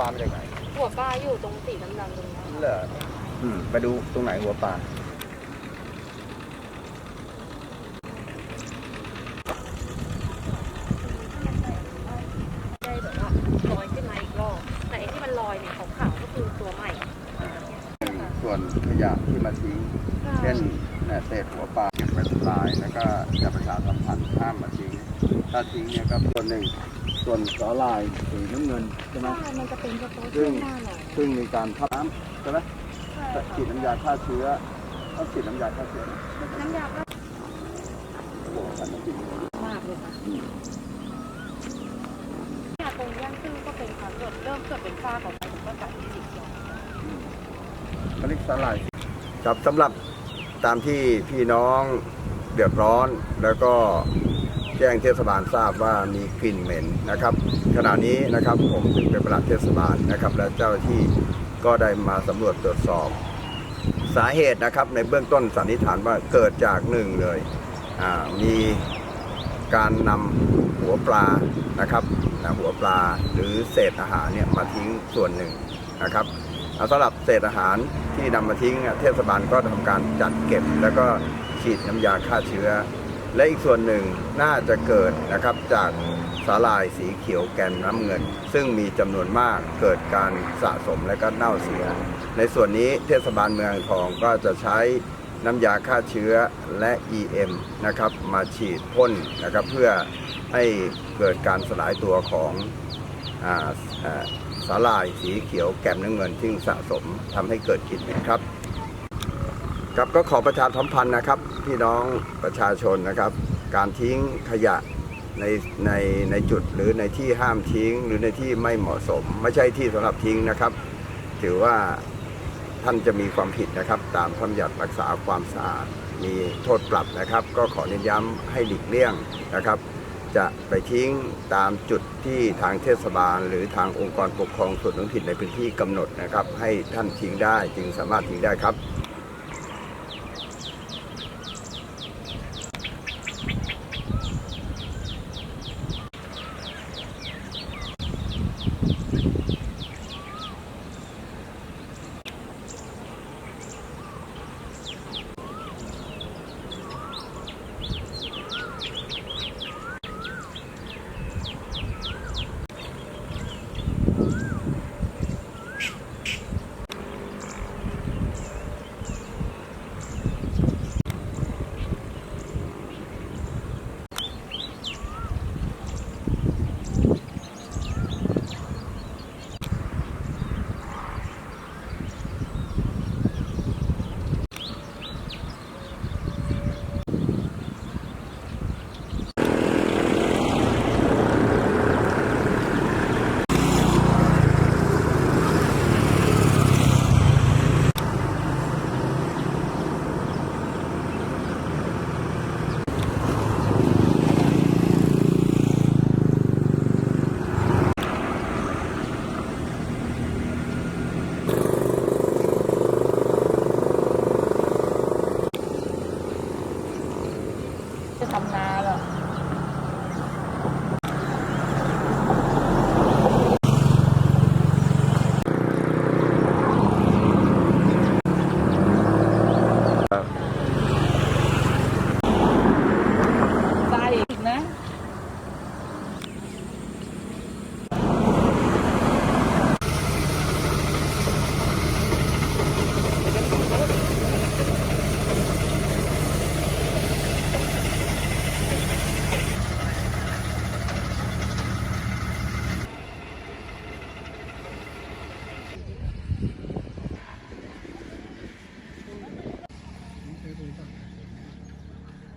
ปลามาจากไหนหัวปลาอยู่ตรงสีดำๆตรงนี้เหรออืมไปดูตรงไหนหัวปลาได้แบบว่าลอยขึ้นมาอีกรอบแต่ไอ้ที่มันลอยเนี่ยขาวๆก็คือตัวใหม่ส่วนขยะที่มาทิ้ง เช่นเนี่ยเศษหัวปลาเก็บไว้ทำลาย แล้วก็จะประชาสัมพันธ์ห้ามมาทิ้ง ถ้าทิ้งเนี่ยก็ส่วนหนึ่ง ส่วนสาลายสีน้ำเงินใช่ไหมใช่มันจะเป็นเฉพาะซึ่ช่วงงหน้าหนาวซึ่งมีการทับน้ำใช่ไหมใช่ฉีดน้ำยาฆ่าเชื้อต้องฉีดน้ำยาฆ่าเชื้อนะน้ำยาก็โอ้โหท่านต้องฉีดมากเลยค่ะยาตรงย่างซึ่งก็เป็นค่ะเกิดเริ่มเกิดเป็นฝ้าของไปผมก็ตัดที่สีเขียวเขาเรียกสาลายครับสำหรับตามที่พี่น้องเดือดร้อนแล้วก็แจ้งเทศบาลทราบว่ามีกลิ่นเหม็นนะครับ ขณะนี้นะครับผมซึ่งเป็นประหลัดเทศบาลนะครับ และเจ้าที่ก็ได้มาสำรวจตรวจสอบ สาเหตุนะครับในเบื้องต้นสันนิษฐานว่าเกิดจากหนึ่งเลยมีการนำหัวปลานะครับหัวปลาหรือเศษอาหารเนี่ยมาทิ้งส่วนหนึ่งนะครับอ่าสำหรับเศษอาหารที่นำมาทิ้งเทศบาลก็ทำการจัดเก็บ แล้วก็ฉีดน้ำยาฆ่าเชื้อ และอีกส่วนหนึ่งน่าจะเกิดนะครับจากสาลายสีเขียวแกนน้ำเงิน ซึ่งมีจำนวนมากเกิดการสะสมและก็เน่าเสีย ในส่วนนี้เทศบาลเมืองทองก็จะใช้น้ำยาฆ่าเชื้อและ EM นะครับมาฉีดพ่นนะครับเพื่อให้เกิดการสลายตัวของอาอาสาลายสีเขียวแกมน้ำเงินที่สะสมทำให้เกิดกลิ่นเหม็นครับ ครับก็ขอประชาสัมพันธ์นะครับ พี่น้องประชาชนนะครับ การทิ้งขยะในในในจุดหรือในที่ห้ามทิ้งหรือในที่ไม่เหมาะสม ไม่ใช่ที่สำหรับทิ้งนะครับ ถือว่าท่านจะมีความผิดนะครับ ตามพระบัญญัติรักษาความสะอาดมีโทษปรับนะครับ ก็ขอเน้นย้ำให้หลีกเลี่ยงนะครับ จะไปทิ้งตามจุดที่ทางเทศบาล หรือทางองค์กรปกครองส่วนท้องถิ่นในพื้นที่กำหนดนะครับ ให้ท่านทิ้งได้จึงสามารถทิ้งได้ครับ